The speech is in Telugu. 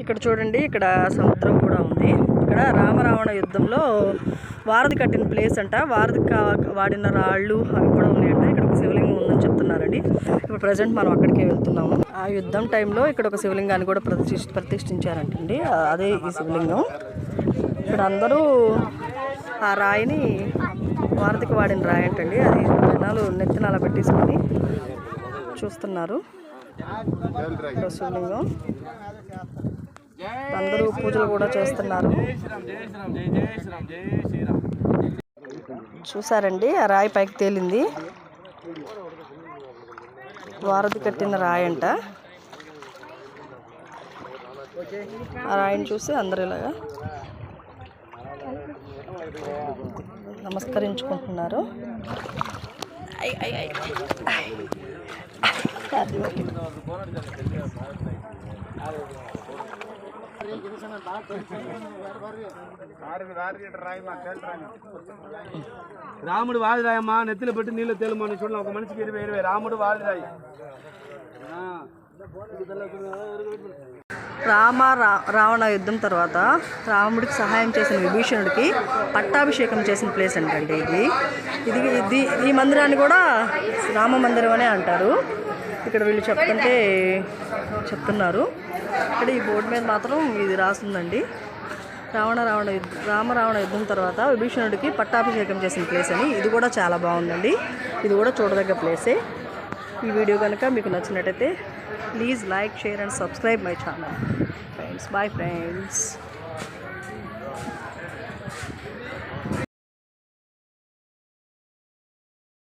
ఇక్కడ చూడండి ఇక్కడ సముద్రం కూడా ఉంది. ఇక్కడ రామరావణ యుద్ధంలో వారధి కట్టిన ప్లేస్ అంట. వారధి కా- వాడిన రాళ్ళు అవి కూడా ఉన్నాయంట. ఇక్కడ ఒక శివలింగం ఉందని చెప్తున్నారండి. ఇప్పుడు ప్రజెంట్ మనం అక్కడికే వెళ్తున్నాము. ఆ యుద్ధం టైంలో ఇక్కడ ఒక శివలింగాన్ని కూడా ప్రతిష్ఠ ప్రతిష్ఠించారంటండి. అదే ఈ శివలింగం. ఇక్కడ అందరూ ఆ రాయిని వారధికి వాడిన రాయి అంటండి. అది జనాలు నెత్తిన అలా పెట్టేసుకొని చూస్తున్నారు. శివలింగం. అందరూ పూజలు కూడా చేస్తున్నారు చూసారండి ఆ రాయి పైకి తేలింది వారధి కట్టిన రాయి అంట ఆ రాయిని చూసి అందరూ ఇలాగా నమస్కరించుకుంటున్నారు. అది ఓకే. రాముడు వాదిరాయమ్మా నెత్తిన పెట్టి నీళ్ళు తేలుమని చూడండి ఒక మనిషికి ఇరవై ఇరవై. రాముడు వాదిరాయి. రామ రావణ యుద్ధం తర్వాత రాముడికి సహాయం చేసిన విభీషణుడికి పట్టాభిషేకం చేసిన ప్లేస్ అంటండి ఇది. ఇది ఇది ఈ మందిరాన్ని కూడా రామ మందిరం అనే అంటారు. ఇక్కడ వీళ్ళు చెప్తుంటే చెప్తున్నారు. ఇక్కడ ఈ బోర్డు మీద మాత్రం ఇది రాస్తుందండి. రావణ రావణ రామ రావణ యుద్ధం తర్వాత విభీషణుడికి పట్టాభిషేకం చేసిన ప్లేస్ అని. ఇది కూడా చాలా బాగుందండి. ఇది కూడా చూడదగ్గ ప్లేసే ఈ వీడియో కనుక మీకు నచ్చినట్టయితే please like share and subscribe my channel friends bye friends